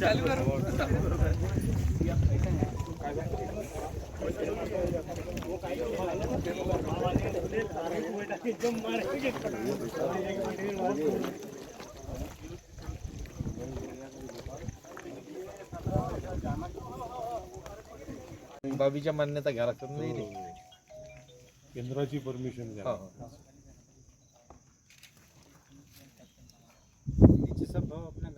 चालू बाबीच्या मान्यता घ्यायला लागतात नाही रे केंद्राची परमिशन घ्या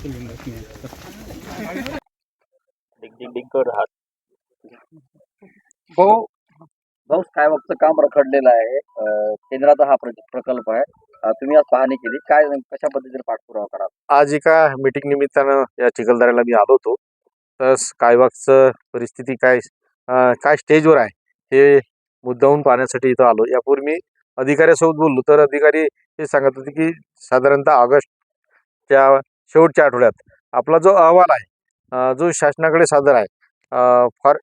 है हो भाऊ स्कायवॉकचं काम रखडलेलं आहे. केंद्राचा हा प्र- प्रकल्प आहे. तुम्ही आज पाहणी केली. काय कशा पद्धतीने पाठपुरावा कराल आज एका मीटिंग निमित्तानं या चिखलदऱ्याला मी आलो होतो. तर स्कायवॉकचं परिस्थिती काय काय स्टेजवर आहे हे मुद्दाहून पाहण्यासाठी इथं आलो. यापूर्वी मी अधिकाऱ्यासोबत बोललो. तर अधिकारी हे सांगत होते की साधारणतः ऑगस्टच्या शेवटच्या आठवड्यात. आपला जो अहवाल आहे जो शासनाकडे सादर आहे फार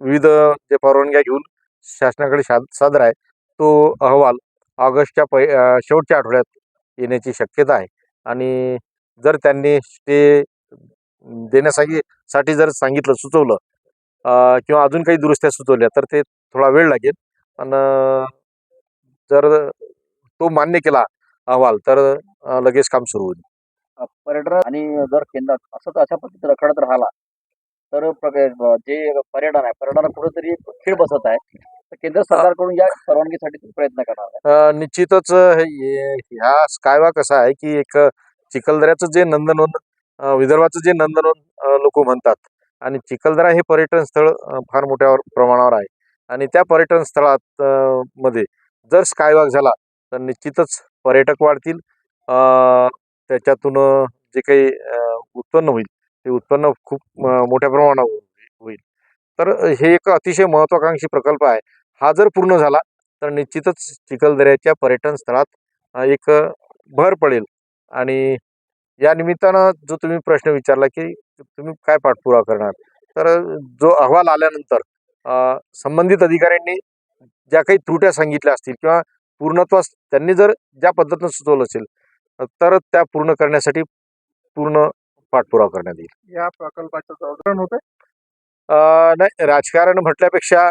विविध जे परवानग्या घेऊन शासनाकडे शा सादर आहे तो अहवाल ऑगस्टच्या पै शेवटच्या आठवड्यात येण्याची शक्यता आहे. आणि जर त्यांनी स्टे देण्यासाठी साठी जर सांगितलं सुचवलं किंवा अजून काही दुरुस्त्या सुचवल्या तर ते थोडा वेळ लागेल. आणि जर तो मान्य केला अहवाल तर लगेच काम सुरू होईल. पर्यटन आणि जर केंद्रात असं अशा पद्धतीने रखडत राहिला तर जे पर्यटन आहे पर्यटनाला कुठेतरी खीळ बसत आहे. तर केंद्र सरकारकडून या परवानगीसाठी तुम्ही प्रयत्न करणार आहे अ, निश्चितच हे- ह्या स्कायवा कसा आहे की एक चिखलदऱ्याचं जे नंदनवन अ, विदर्भाचं जे नंदनवन लोक म्हणतात आणि चिखलदरा हे पर्यटन स्थळ अ, फार मोठ्या प्रमाणावर आहे. आणि त्या पर्यटन स्थळात अ, मध्ये जर स्कायवॉक झाला तर निश्चितच पर्यटक वाढतील. अ, त्याच्यातून जे काही उत्पन्न होईल ते उत्पन्न खूप मोठ्या प्रमाणावर होईल. तर हे एक अतिशय महत्त्वाकांक्षी प्रकल्प आहे. हा जर पूर्ण झाला तर निश्चितच चिखलदऱ्याच्या पर्यटन स्थळात एक भर पडेल. आणि या निमित्तानं जो तुम्ही प्रश्न विचारला की तुम्ही काय पाठपुरावा करणार? तर जो अहवाल आल्यानंतर संबंधित अधिकाऱ्यांनी ज्या काही त्रुट्या सांगितल्या असतील किंवा पूर्णत्वास त्यांनी जर ज्या पद्धतीनं सुचवलं असेल तर त्या पूर्ण करण्यासाठी पूर्ण पाठपुरावा करण्यात येईल. या प्रकल्पाचं जबाबदार होते नाही राजकारण म्हटल्यापेक्षा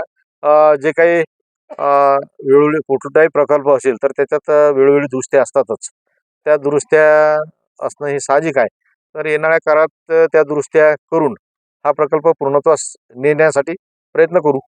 जे काही वेळोवेळी कुठलाही प्रकल्प असेल तर त्याच्यात वेळोवेळी दुरुस्त्या असतातच. त्या दुरुस्त्या असणं हे साहजिक आहे. तर येणाऱ्या काळात त्या दुरुस्त्या करून हा प्रकल्प पूर्णत्वास नेण्यासाठी प्रयत्न करू.